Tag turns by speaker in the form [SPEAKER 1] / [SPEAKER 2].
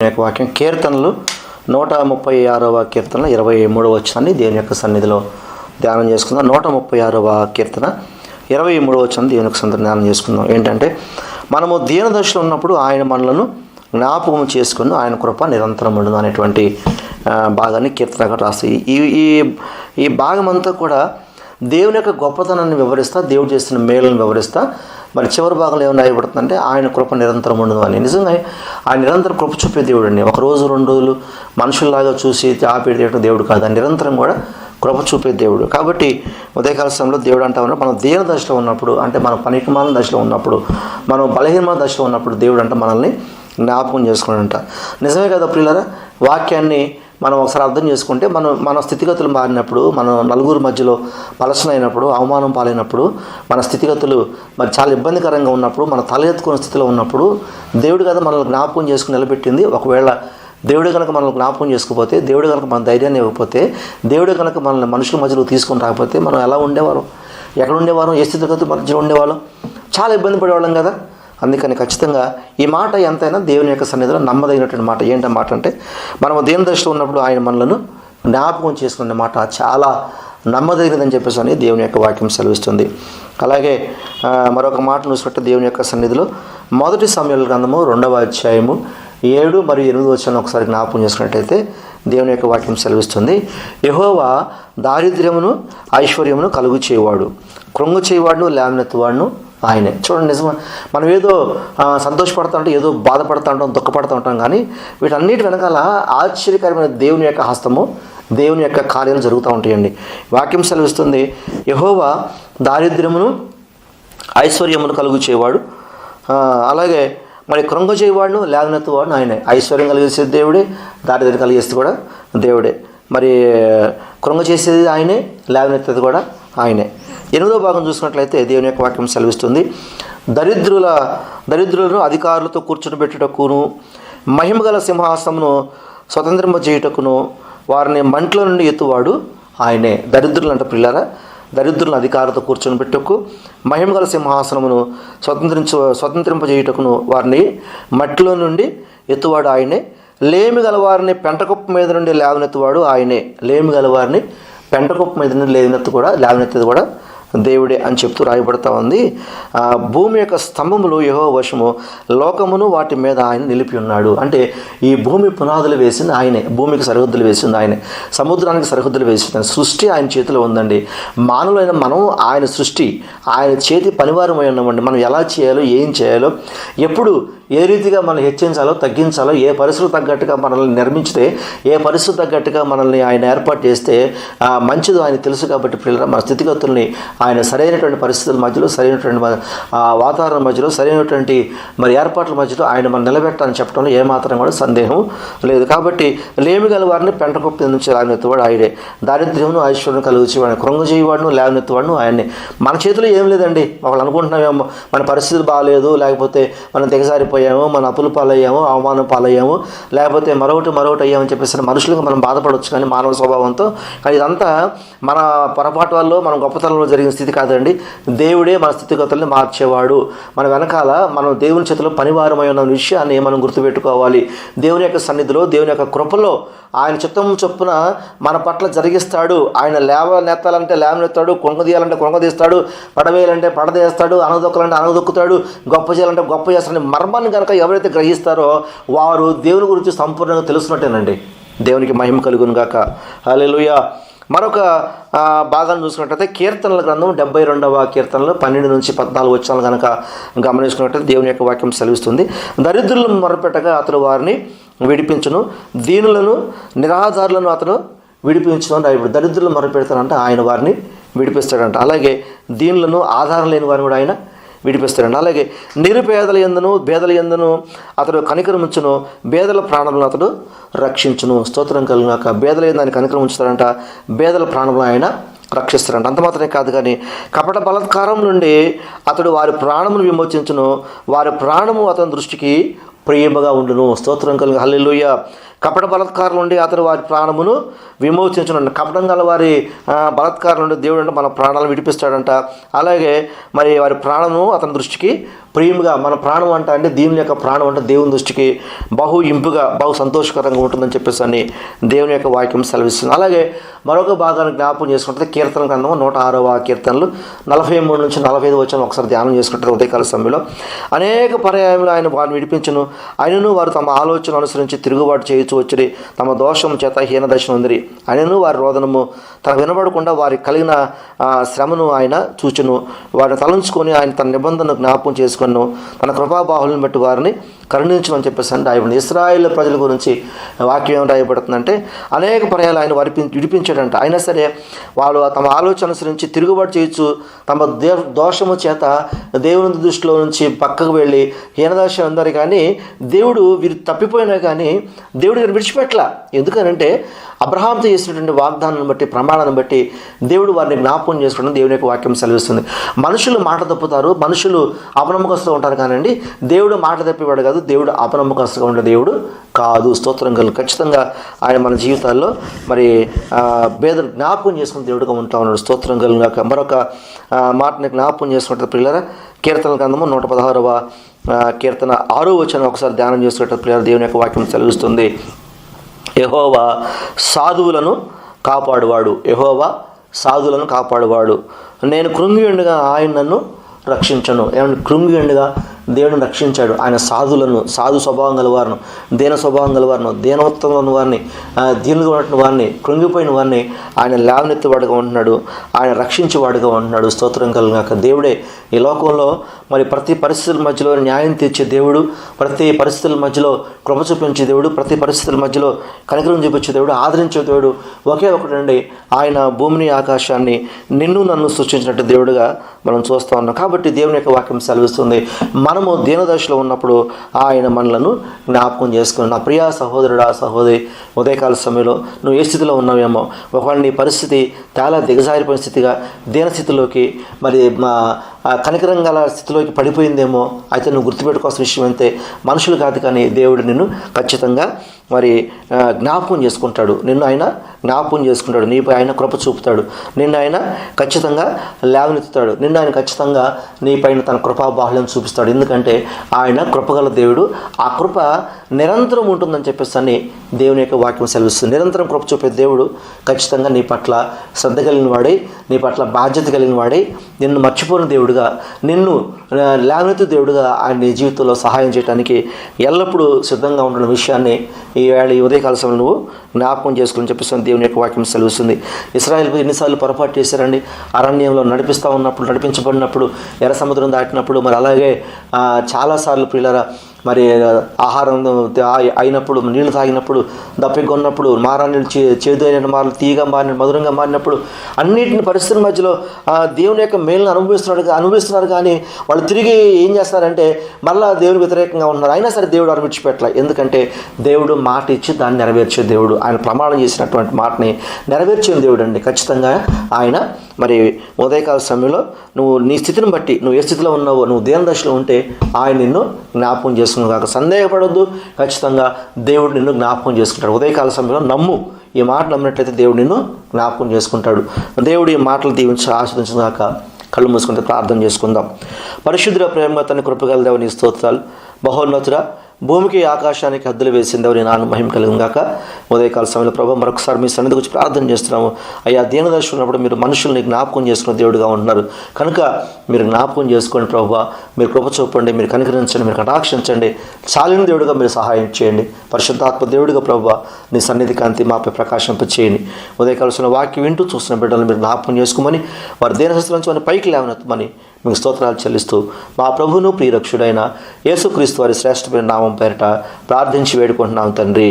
[SPEAKER 1] యొక్క వాక్యం కీర్తనలు నూట ముప్పై ఆరవ కీర్తన ఇరవై మూడవ వచ్చాన్ని దేవుని యొక్క సన్నిధిలో ధ్యానం చేసుకుందాం. నూట ముప్పై ఆరవ కీర్తన ఇరవై మూడవ వచ్చాన్ని దేవుని యొక్క సన్నిధి ధ్యానం చేసుకుందాం. ఏంటంటే మనము దీనదశలో ఉన్నప్పుడు ఆయన మనలను జ్ఞాపకం చేసుకుని ఆయన కృప నిరంతరం ఉండదు అనేటువంటి భాగాన్ని కీర్తనగా రాస్తాయి ఈ ఈ ఈ భాగం అంతా కూడా దేవుని యొక్క గొప్పతనాన్ని వివరిస్తా దేవుడు చేసిన మేలును వివరిస్తా మరి చివరి భాగంలో ఏమైనా రాయబడుతుందంటే ఆయన కృప నిరంతరం ఉండదు అని. నిజంగా ఆయన నిరంతరం కృప చూపే దేవుడు అండి ఒక రోజు రెండు రోజులు మనుషుల్లాగా చూసి ఆపేయడం దేవుడు కాదు. ఆయన నిరంతరం కూడా కృప చూపే దేవుడు. కాబట్టి ఉదయకాల సమయంలో దేవుడు అంటా ఉన్నాడు మనం దీన దశలో ఉన్నప్పుడు అంటే మన పనికిమాల దశలో ఉన్నప్పుడు మనం బలహీనమైన దశలో ఉన్నప్పుడు దేవుడు అంటే మనల్ని జ్ఞాపకం చేసుకున్నాడంట. నిజమే కదా ప్రియులరా? వాక్యాన్ని మనం ఒకసారి అర్థం చేసుకుంటే మనం మన స్థితిగతులు మారినప్పుడు మనం నలుగురు మధ్యలో పలసన అయినప్పుడు అవమానం పాలైనప్పుడు మన స్థితిగతులు మరి చాలా ఇబ్బందికరంగా ఉన్నప్పుడు మన తల ఎత్తుకున్న స్థితిలో ఉన్నప్పుడు దేవుడు కదా మనల్ని జ్ఞాపకం చేసుకుని నిలబెట్టింది. ఒకవేళ దేవుడు కనుక మనల్ని జ్ఞాపకం చేసుకోకపోతే దేవుడు కనుక మన ధైర్యాన్ని ఇవ్వకపోతే దేవుడు కనుక మనల్ని మనుషుల మధ్యలో తీసుకొని రాకపోతే మనం ఎలా ఉండేవారు? ఎక్కడ ఉండేవారు? ఏ స్థితిగతులు మధ్యలో ఉండేవాళ్ళం? చాలా ఇబ్బంది పడేవాళ్ళం కదా. అందుకని ఖచ్చితంగా ఈ మాట ఎంతైనా దేవుని యొక్క సన్నిధిలో నమ్మదగినటువంటి మాట. ఏంటో మాట అంటే మనము దేవుని దృష్టిలో ఉన్నప్పుడు ఆయన మనలను జ్ఞాపకం చేసుకునే మాట. చాలా నమ్మదగినదని చెప్పేసి అని దేవుని యొక్క వాక్యం సెలవిస్తుంది. అలాగే మరొక మాట చూసినట్టు దేవుని యొక్క సన్నిధిలో మొదటి సమయాల గ్రంథము రెండవ అధ్యాయము ఏడు మరియు ఎనిమిది వచ్చాను ఒకసారి జ్ఞాపకం చేసుకున్నట్టయితే దేవుని యొక్క వాక్యం సెలవిస్తుంది. యహోవా దారిద్ర్యమును ఐశ్వర్యమును కలుగు చేయవాడు. కృంగు చేయవాడును లేవనెత్తువాడును ఆయనే. చూడండి నిజమా మనం ఏదో సంతోషపడతా ఉంటాం ఏదో బాధపడతా ఉంటాం దుఃఖపడతా ఉంటాం కానీ వీటన్నిటి వెనకాల ఆశ్చర్యకరమైన దేవుని యొక్క హస్తము దేవుని యొక్క కార్యాలు జరుగుతూ ఉంటాయండి. వాక్యం సెలవిస్తుంది యహోవా దారిద్ర్యమును ఐశ్వర్యమును కలుగు చేయవాడు. అలాగే మరి కృంగ చేయవాడును లేవనెత్తువాడు ఆయనే. ఐశ్వర్యం కలిగేసే దేవుడే దారిద్ర్యం కలిగేస్తే కూడా దేవుడే. మరి కృంగ చేసేది ఆయనే లేవనెత్తేది కూడా ఆయనే. ఎనిమిదో భాగం చూసినట్లయితే దేవుని యొక్క వాక్యం సెలవిస్తుంది. దరిద్రుల దరిద్రులను అధికారులతో కూర్చునిపెట్టుటకును మహిమగల సింహాసమును స్వతంత్రింపజేయుటకును వారిని మంటల నుండి ఎత్తువాడు ఆయనే. దరిద్రులు అంట పిల్లరా దరిద్రులను అధికారులతో కూర్చొని పెట్టుకు మహిమగల సింహాసనమును స్వతంత్రించ స్వతంత్రింపజేయుటకును వారిని మట్టిలో నుండి ఎత్తువాడు ఆయనే. లేమి గల వారిని పెంటకుప్ప మీద నుండి లేవనెత్తువాడు ఆయనే. లేమి గల వారిని పెంటకుప్ప మీద నుండి లేవనెత్తు కూడా లేవనెత్తేది కూడా దేవుడే అని చెప్తూ రాయబడతా ఉంది. భూమి యొక్క స్తంభములు యహో వశము లోకమును వాటి మీద ఆయన నిలిపి ఉన్నాడు. అంటే ఈ భూమి పునాదులు వేసింది ఆయనే భూమికి సరిహద్దులు వేసింది ఆయనే సముద్రానికి సరిహద్దులు వేసింది సృష్టి ఆయన చేతిలో ఉందండి. మానవులైన మనం ఆయన సృష్టి ఆయన చేతి పనివారమై ఉన్నామండి. మనం ఎలా చేయాలో ఏం చేయాలో ఎప్పుడు ఏ రీతిగా మనం హెచ్చించాలో తగ్గించాలో ఏ పరిస్థితులు తగ్గట్టుగా మనల్ని నిర్మించితే ఏ పరిస్థితి తగ్గట్టుగా మనల్ని ఆయన ఏర్పాటు చేస్తే మంచిదో ఆయన తెలుసు కాబట్టి పిల్లల మన స్థితిగతుల్ని ఆయన సరైనటువంటి పరిస్థితుల మధ్యలో సరైనటువంటి వాతావరణం మధ్యలో సరైనటువంటి మరి ఏర్పాట్ల మధ్యలో ఆయన మనం నిలబెట్టాలని చెప్పడంలో ఏమాత్రం కూడా సందేహం లేదు. కాబట్టి లేమి గల వారిని పెంటకుప్ప నుంచి లేవనెత్తువాడు ఆయనే. దారిద్ర్యమును ఐశ్వర్యం కలుగుచేవాడిని కృంగజేయవాడును లేవనెత్తువాడును ఆయన్ని. మన చేతిలో ఏం లేదండి. ఒకళ్ళు అనుకుంటున్నామేమో మన పరిస్థితి బాగాలేదు లేకపోతే మనం దిగజారిపోయాము మన అప్పులు పాలయ్యాము అవమానం పాలయ్యాము లేకపోతే మరొకటి మరొకటి అయ్యామని చెప్పేసి మనుషులకు మనం బాధపడవచ్చు కానీ మానవ స్వభావంతో. కానీ ఇదంతా మన పొరపాటు వల్ల మన గొప్పతనంలో జరిగిన స్థితి కాదండి. దేవుడే మన స్థితిగతుల్ని మార్చేవాడు. మన వెనకాల మనం దేవుని చేతిలో పనివారమై ఉన్న విషయాన్ని మనం గుర్తుపెట్టుకోవాలి. దేవుని యొక్క సన్నిధిలో దేవుని యొక్క కృపలో ఆయన చిత్తం చొప్పున మన పట్ల జరిగిస్తాడు. ఆయన లేవ నెత్తాలంటే లేవనెత్తాడు కొంగ తీయాలంటే కొంగ తీస్తాడు పడవేయాలంటే పడదేస్తాడు అనదొక్కాలంటే అనగదొక్కుతాడు గొప్ప చేయాలంటే గొప్ప చేస్తాడు. మర్మాన్ని కనుక ఎవరైతే గ్రహిస్తారో వారు దేవుని గురించి సంపూర్ణంగా తెలుసున్నట్టేనండి దేవునికి మహిమ కలుగును గాక. అలెలుయ మరొక భాగాన్ని చూసుకున్నట్టయితే కీర్తనల గ్రంథం డెబ్బై రెండవ కీర్తనలో పన్నెండు నుంచి పద్నాలుగు వచ్చాలు కనుక గమనించుకున్నట్టయితే దేవుని యొక్క వాక్యం సెలవిస్తుంది. దరిద్రులను మొరపెట్టగా అతడు వారిని విడిపించును. దీనులను నిరాధారులను అతను విడిపించడం అని ఇప్పుడు దరిద్రులు మొరపెడతానంటే ఆయన వారిని విడిపిస్తాడంట. అలాగే దీనులను ఆధారం లేని వారిని కూడా ఆయన విడిపిస్తాడు అలాగే నిరుపేదల ఎందును బేదల ఎందును అతడు కనికరముంచును బేదల ప్రాణములను అతడు రక్షించును. స్తోత్రం కలిగినాక బేదల ఎందు ఆయన కనికరం ఉంచుతాడంట బేదల ప్రాణములను ఆయన రక్షిస్తారంట అంత మాత్రమే కాదు కానీ కపట బలత్కారం నుండి అతడు వారి ప్రాణమును విమోచించును వారి ప్రాణము అతని దృష్టికి ప్రియముగా ఉండును. స్తోత్రం కలిగి. హల్లెలుయ్య కపట బలత్కారుల నుండి అతను వారి ప్రాణమును విమోచించను కపటం గల వారి ఆ, బలత్కారుల నుండి దేవుడు అంటే మన ప్రాణాలను విడిపిస్తాడంట. అలాగే మరి వారి ప్రాణము అతని దృష్టికి ప్రియముగా మన ప్రాణం అంట అంటే దేవుని యొక్క ప్రాణం అంటే దేవుని దృష్టికి బహు ఇంపుగా బహు సంతోషకరంగా ఉంటుందని చెప్పేసి అని దేవుని యొక్క వాక్యం సెలవిస్తుంది. అలాగే మరొక భాగాన్ని జ్ఞాపకం చేసుకుంటే కీర్తన గ్రంథము నూట ఆరవ కీర్తనలు నలభై మూడు నుంచి నలభై ఐదు వచ్చిన ఒకసారి ధ్యానం చేసుకుంటారు ఉదయకాల సమయంలో అనేక పర్యాయంలో ఆయన వారిని విడిపించను. ఆయనను వారు తమ ఆలోచన అనుసరించి తిరుగుబాటు చేయొచ్చు వచ్చిరి తమ దోషం చేత హీనదశ ఉందిరి ఆయనను వారి రోదనము తన వినబడకుండా వారికి కలిగిన శ్రమను ఆయన చూచును. వారిని తలంచుకొని ఆయన తన నిబంధనను జ్ఞాపకం చేసుకును. తన కృపాబాహులను బట్టి వారిని కరుణించమని చెప్పేసి అంటే ఆయన ఇస్రాయేల్ ప్రజల గురించి వాక్యం ఏం రాయబడుతుందంటే అనేక పర్యాలు ఆయన వరిపి విడిపించాడంట. అయినా సరే వాళ్ళు తమ ఆలోచన అనుసరించి తిరుగుబాటు చేయొచ్చు తమ దే దోషము చేత దేవుని దృష్టిలో నుంచి పక్కకు వెళ్ళి హీనదోషం అందరు కానీ దేవుడు వీరు తప్పిపోయినా కానీ దేవుడు వీరు విడిచిపెట్టల. ఎందుకనంటే అబ్రహాంతో చేసినటువంటి వాగ్దానాన్ని బట్టి ప్రమాణాన్ని బట్టి దేవుడు వారిని జ్ఞాపకం చేసుకోవడం దేవుని యొక్క వాక్యం సెలవిస్తుంది. మనుషులు మాట తప్పుతారు మనుషులు అపనమ్మకస్తులు ఉంటారు కానండి దేవుడు మాట తప్పివాడు కాదు దేవుడు అపనమ్మకస్తుగా ఉండే దేవుడు కాదు. స్తోత్రం కలు ఖచ్చితంగా ఆయన మన జీవితాల్లో మరి భేద జ్ఞాపకం చేసుకుని దేవుడుగా ఉంటా ఉన్నాడు. స్తోత్రం కలిగాక మరొక మాటని జ్ఞాపకం చేసుకుంటారు పిల్లల కీర్తన గ్రంథము నూట పదహారవ కీర్తన ఆరో వచ్చిన ఒకసారి ధ్యానం చేసుకున్నట్టు దేవుని యొక్క వాక్యం సెలవిస్తుంది. యహోవా సాధువులను కాపాడువాడు. యహోవా సాధువులను కాపాడువాడు. నేను కృంగిండుగా ఆయన నన్ను రక్షించను. ఏమంటే కృంగి దేవుడు దేవుడిని రక్షించాడు. ఆయన సాధులను సాధు స్వభావం గల వారిను దీన స్వభావం గల వారిను వారిని దీనిగా ఉన్నటువంటి వారిని కృంగిపోయిన వారిని ఆయన లేవనెత్తివాడుగా ఉంటున్నాడు. ఆయన రక్షించేవాడుగా ఉంటున్నాడు. స్తోత్రం కలిగాక దేవుడే ఈ లోకంలో మరి ప్రతి పరిస్థితుల మధ్యలో న్యాయం తీర్చే దేవుడు ప్రతి పరిస్థితుల మధ్యలో కృప చూపించే దేవుడు ప్రతి పరిస్థితుల మధ్యలో కనికరం చూపించే దేవుడు ఆదరించే దేవుడు ఒకే ఒకటండి ఆయన భూమిని ఆకాశాన్ని నిన్ను నన్ను సృష్టించినట్టు దేవుడుగా మనం చూస్తూ ఉన్నాం. కాబట్టి దేవుని యొక్క వాక్యం సెలవిస్తుంది. మనము దీనదశలో ఉన్నప్పుడు ఆయన మనలను జ్ఞాపకం చేసుకుని నా ప్రియా సహోదరుడా సహోదరి ఉదయకాల సమయంలో నువ్వు ఏ స్థితిలో ఉన్నావేమో? ఒకవేళ నీ పరిస్థితి చాలా దిగజారిపోయిన స్థితిగా దీనస్థితిలోకి మరి మా కనికరం గల స్థితిలోకి పడిపోయిందేమో అయితే నువ్వు గుర్తుపెట్టుకోవాల్సిన విషయం అయితే మనుషులు కాదు కానీ దేవుడు నిన్ను ఖచ్చితంగా మరి జ్ఞాపకం చేసుకుంటాడు. నిన్ను ఆయన జ్ఞాపకం చేసుకుంటాడు. నీపై ఆయన కృప చూపుతాడు. నిన్ను ఆయన ఖచ్చితంగా లేవనెత్తుతాడు. నిన్ను ఆయన ఖచ్చితంగా నీపైన తన కృపా బాహ్యం చూపిస్తాడు. ఎందుకంటే ఆయన కృపగల దేవుడు. ఆ కృప నిరంతరం ఉంటుందని చెప్పేసి అని దేవుని యొక్క వాక్యం సెలవిస్తుంది. నిరంతరం కృప చూపే దేవుడు ఖచ్చితంగా నీ పట్ల శ్రద్ధ కలిగిన వాడై నీ పట్ల బాధ్యత కలిగిన వాడై నిన్ను మర్చిపోయిన దేవుడుగా నిన్ను లేవనెత్తు దేవుడుగా ఆయన నీ జీవితంలో సహాయం చేయడానికి ఎల్లప్పుడూ సిద్ధంగా ఉంటున్న విషయాన్ని ఈ వేళ ఈ ఉదయకాల సమయంలో నువ్వు జ్ఞాపకం చేసుకుని చెప్పేసి దేవుని యొక్క వాక్యం సెలవుస్తుంది. ఇస్రాయల్ ఎన్నిసార్లు పొరపాటు చేశారండి? అరణ్యంలో నడిపిస్తూ ఉన్నప్పుడు నడిపించబడినప్పుడు ఎర్ర సముద్రం దాటినప్పుడు మరి అలాగే చాలాసార్లు పిల్లల మరి ఆహారం అయినప్పుడు నీళ్ళు తాగినప్పుడు దప్పికొన్నప్పుడు మారా నీళ్ళు చే చేదు అయిన మారలు తీయగా మారిన మధురంగా మారినప్పుడు అన్నింటిని పరిస్థితుల మధ్యలో దేవుని యొక్క మేలును అనుభవిస్తున్నాడు అనుభవిస్తున్నారు కానీ వాళ్ళు తిరిగి ఏం చేస్తారంటే మళ్ళా దేవుని వ్యతిరేకంగా ఉన్నారు అయినా సరే దేవుడు వారు ఎందుకంటే దేవుడు మాట ఇచ్చి దాన్ని నెరవేర్చే దేవుడు. ఆయన ప్రమాణం చేసినటువంటి మాటని నెరవేర్చే దేవుడు అండి ఖచ్చితంగా ఆయన మరి ఉదయకాల సమయంలో నువ్వు నీ స్థితిని బట్టి నువ్వు ఏ స్థితిలో ఉన్నావో నువ్వు దేని దశలో ఉంటే ఆయన నిన్ను జ్ఞాపకం చేసుకున్నావు కాక సందేహపడొద్దు. ఖచ్చితంగా దేవుడు నిన్ను జ్ఞాపకం చేసుకుంటాడు. ఉదయకాల సమయంలో నమ్ము. ఈ మాట నమ్మినట్లయితే దేవుడు నిన్ను జ్ఞాపకం చేసుకుంటాడు. దేవుడు ఈ మాటలు దీవించి ఆస్వాదించగాక కళ్ళు మూసుకుంటే ప్రార్థన చేసుకుందాం. పరిశుద్ధుల ప్రేమగా తన కృపగల దేవుని స్తోత్రాలు. బహోన్నతుడ భూమికి ఆకాశానికి హద్దులు వేసింది ఎవరి నాన్న మహిమ కలిగాక ఉదయకాల సమయంలో ప్రభు మరొకసారి మీ సన్నిధి గురించి ప్రార్థన చేస్తున్నాము. అయ్యా దీనదర్శనం ఉన్నప్పుడు మీరు మనుషుల్ని జ్ఞాపకం చేసుకున్న దేవుడుగా ఉంటున్నారు. కనుక మీరు జ్ఞాపకం చేసుకోండి ప్రభు మీరు కృప చూపండి మీరు కనికరించండి మీరు కటాక్షించండి. చాలిన దేవుడుగా మీరు సహాయం చేయండి. పరిశుద్ధాత్మ దేవుడిగా ప్రభు నీ సన్నిధి కాంతి మాపై ప్రకాశింప చేయండి ఉదయకాల వాక్యం వింటూ చూస్తున్న బిడ్డలను మీరు జ్ఞాపకం చేసుకోమని వారి దేనహస్తం నుంచి పైకి లేవనెత్తమని మీకు స్తోత్రాలు చెల్లిస్తూ మా ప్రభువును ప్రియరక్షుడైన యేసుక్రీస్తు వారి శ్రేష్టమైన నామం పేరిట ప్రార్థించి వేడుకుంటున్నాం తండ్రి.